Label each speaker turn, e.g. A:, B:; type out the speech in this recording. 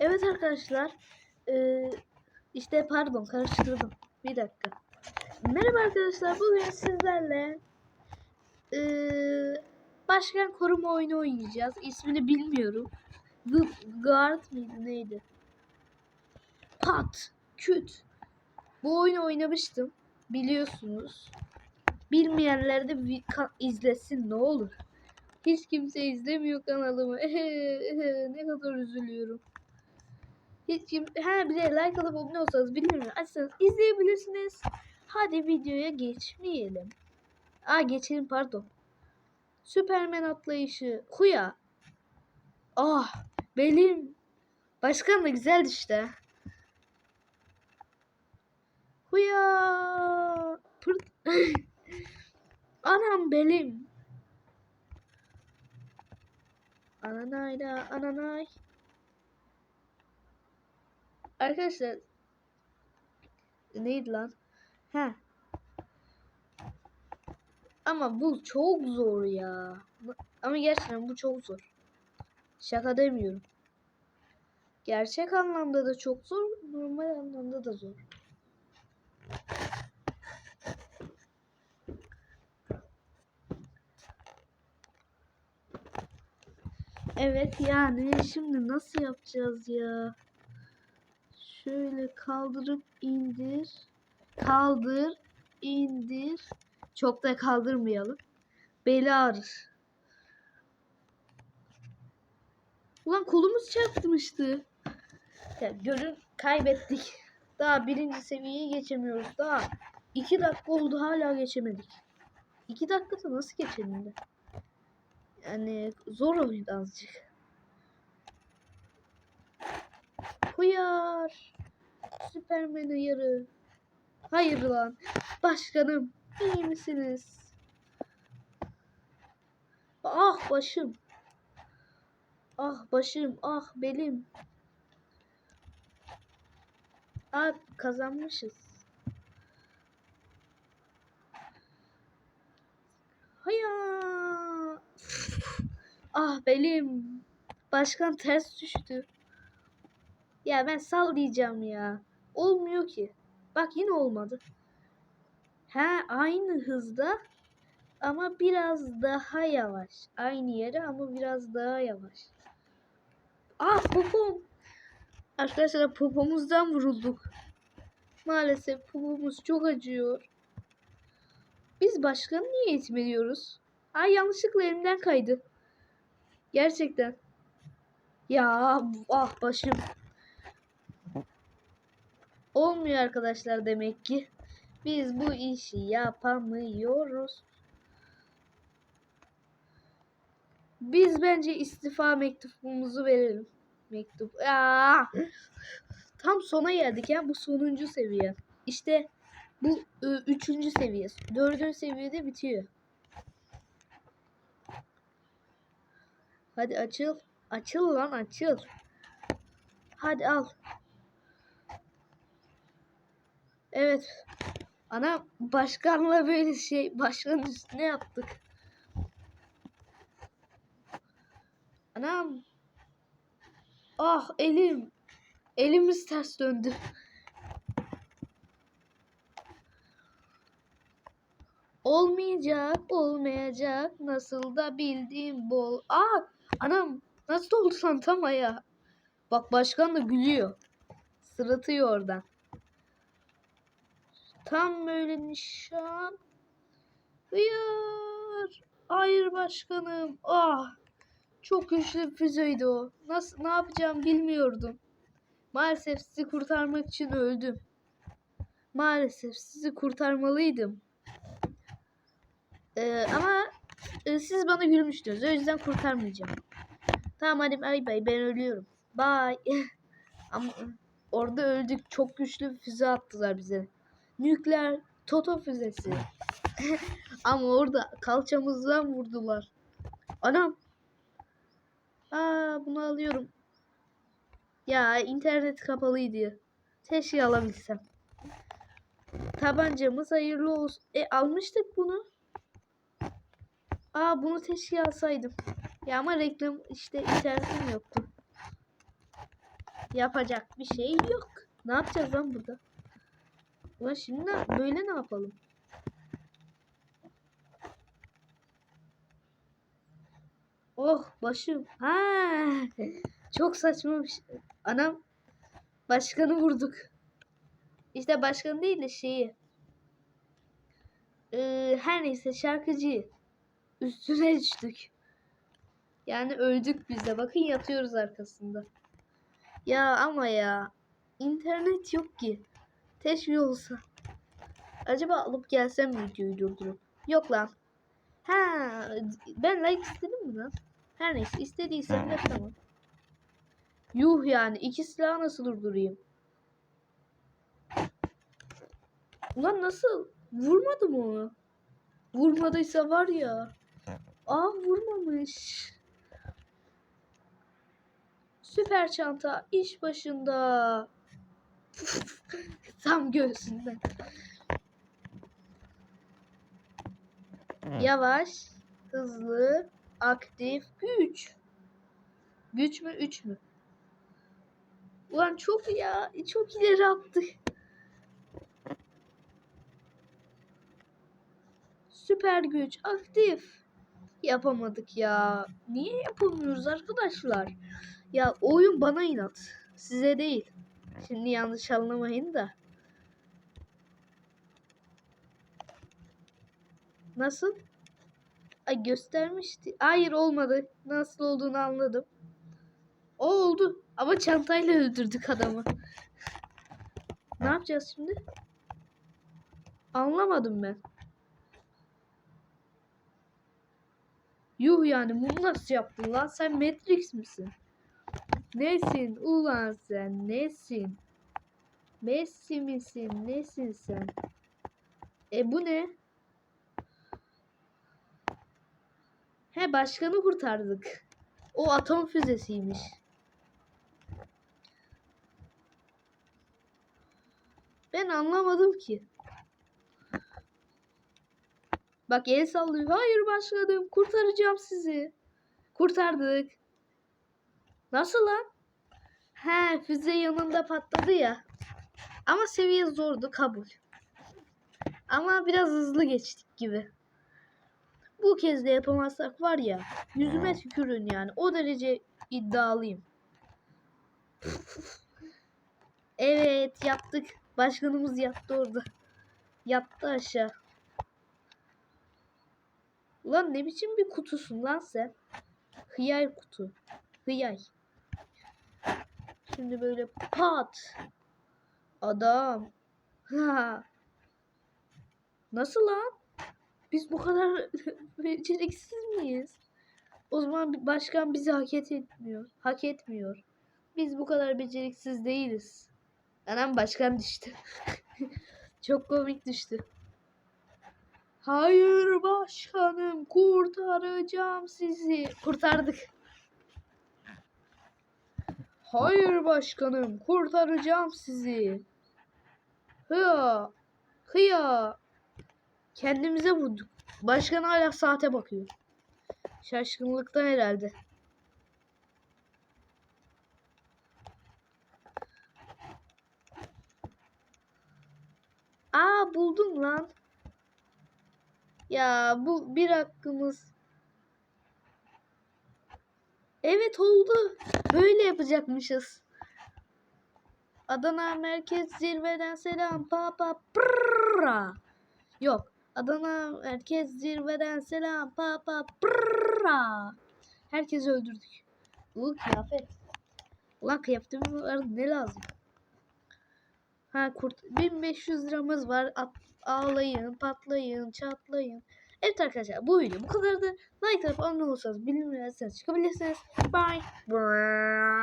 A: Evet arkadaşlar. Ee, işte pardon karıştırdım. Bir dakika. Merhaba arkadaşlar. Bugün sizlerle ee, başkan koruma oyunu oynayacağız. İsmini bilmiyorum. The Guard mıydı neydi? Pat. Küt. Bu oyunu oynamıştım. Biliyorsunuz. Bilmeyenler de izlesin ne olur. Hiç kimse izlemiyor kanalımı. ne kadar üzülüyorum. Hiç kim ha bir de like alıp abone olsanız bilmiyorum. Açsanız izleyebilirsiniz. Hadi videoya geçmeyelim. Aa geçelim pardon. Süpermen atlayışı. Huya. Ah benim. Başkan da güzeldi işte. Huya. Pırt. Anam belim. Ananayla ananay. Arkadaşlar neydi lan? Ha. Ama bu çok zor ya. Ama gerçekten bu çok zor. Şaka demiyorum. Gerçek anlamda da çok zor, normal anlamda da zor. Evet yani şimdi nasıl yapacağız ya? Şöyle kaldırıp indir. Kaldır, indir. Çok da kaldırmayalım. Beli ağrır. Ulan kolumuz çarpmıştı. Ya görün kaybettik. Daha birinci seviyeyi geçemiyoruz. Daha iki dakika oldu hala geçemedik. İki dakikada nasıl geçelim de? Yani zor oyun azıcık. Huyar. Süpermen uyarı. Hayır lan. Başkanım. iyi misiniz? Ah başım. Ah başım. Ah belim. Ah kazanmışız. Hayır. Ah belim. Başkan ters düştü. Ya ben sal diyeceğim ya. Olmuyor ki. Bak yine olmadı. He aynı hızda ama biraz daha yavaş. Aynı yere ama biraz daha yavaş. Ah popom. Arkadaşlar popomuzdan vurulduk. Maalesef popomuz çok acıyor. Biz başkanı niye eğitim ediyoruz? Ay yanlışlıkla elimden kaydı. Gerçekten. Ya ah başım. Olmuyor arkadaşlar demek ki. Biz bu işi yapamıyoruz. Biz bence istifa mektubumuzu verelim. Mektup. Aa! Tam sona geldik ya. Bu sonuncu seviye. İşte bu ı, üçüncü seviye. Dördüncü seviyede bitiyor. Hadi açıl. Açıl lan açıl. Hadi al. Evet. Ana başkanla böyle şey başkanın üstüne yaptık. Anam. Ah elim. Elimiz ters döndü. Olmayacak, olmayacak. Nasıl da bildiğim bol. Aa, anam nasıl oldu santama ya? Bak başkan da gülüyor. Sırıtıyor oradan. Tam böyle nişan. Hayır. Hayır başkanım. Ah. Çok güçlü bir füzeydi o. Nasıl ne yapacağım bilmiyordum. Maalesef sizi kurtarmak için öldüm. Maalesef sizi kurtarmalıydım. Ee, ama e, siz bana gülmüştünüz. O yüzden kurtarmayacağım. Tamam hadi bay bay ben ölüyorum. Bye. ama orada öldük. Çok güçlü bir füze attılar bize. Nükleer Toto füzesi. ama orada kalçamızdan vurdular. Anam. Aa bunu alıyorum. Ya internet kapalıydı. Keşke alabilsem. Tabancamız hayırlı olsun. E almıştık bunu. Aa bunu keşke alsaydım. Ya ama reklam işte internetim yoktu. Yapacak bir şey yok. Ne yapacağız lan burada? Ulan şimdi böyle ne yapalım? Oh başım. Ha, çok saçma bir şey. Anam başkanı vurduk. İşte başkan değil de şeyi. Ee, her neyse şarkıcıyı. Üstüne düştük. Yani öldük biz de. Bakın yatıyoruz arkasında. Ya ama ya. internet yok ki. Teşvik olsa. Acaba alıp gelsem videoyu durdurup? Yok lan. Ha, ben like istedim mi lan? Her neyse istediysem de tamam. Yuh yani iki silahı nasıl durdurayım? Ulan nasıl? Vurmadım onu. Vurmadıysa var ya. Aa vurmamış. Süper çanta iş başında. Tam göğsünden. Yavaş, hızlı, aktif, güç. Güç mü, üç mü? Ulan çok ya, çok ileri attık. Süper güç, aktif. Yapamadık ya. Niye yapamıyoruz arkadaşlar? Ya oyun bana inat. Size değil. Şimdi yanlış anlamayın da. Nasıl? Ay göstermişti. Hayır olmadı. Nasıl olduğunu anladım. O oldu. Ama çantayla öldürdük adamı. Ne yapacağız şimdi? Anlamadım ben. Yuh yani bunu nasıl yaptın lan? Sen Matrix misin? Nesin ulan sen? Nesin? Messi misin? Nesin sen? E bu ne? He başkanı kurtardık. O atom füzesiymiş. Ben anlamadım ki. Bak el sallıyor. Hayır başkanım kurtaracağım sizi. Kurtardık. Nasıl lan? He füze yanında patladı ya. Ama seviye zordu kabul. Ama biraz hızlı geçtik gibi. Bu kez de yapamazsak var ya yüzüme tükürün yani. O derece iddialıyım. evet yaptık. Başkanımız yattı orada. Yattı aşağı. Ulan ne biçim bir kutusun lan sen? Hıyar kutu. Hıyay. Şimdi böyle pat. Adam. Nasıl lan? Biz bu kadar beceriksiz miyiz? O zaman başkan bizi hak etmiyor. Hak etmiyor. Biz bu kadar beceriksiz değiliz. Anam başkan düştü. Çok komik düştü. Hayır başkanım kurtaracağım sizi. Kurtardık. Hayır başkanım kurtaracağım sizi. Hıya. Hıya. Kendimize vurduk. Başkan hala saate bakıyor. Şaşkınlıktan herhalde. Aa buldum lan. Ya bu bir hakkımız. Evet oldu. Böyle yapacakmışız. Adana Merkez Zirveden selam papa prrra. Yok. Adana Merkez Zirveden selam papa prrra. Herkesi öldürdük. Bu kıyafet. Ulan kıyafetimiz ne lazım? Ha kurt 1500 liramız var. At, ağlayın, patlayın, çatlayın. Evet arkadaşlar bu video bu kadardı. Like atıp abone olursanız bildirimleri çıkabilirsiniz. Bye. Bye.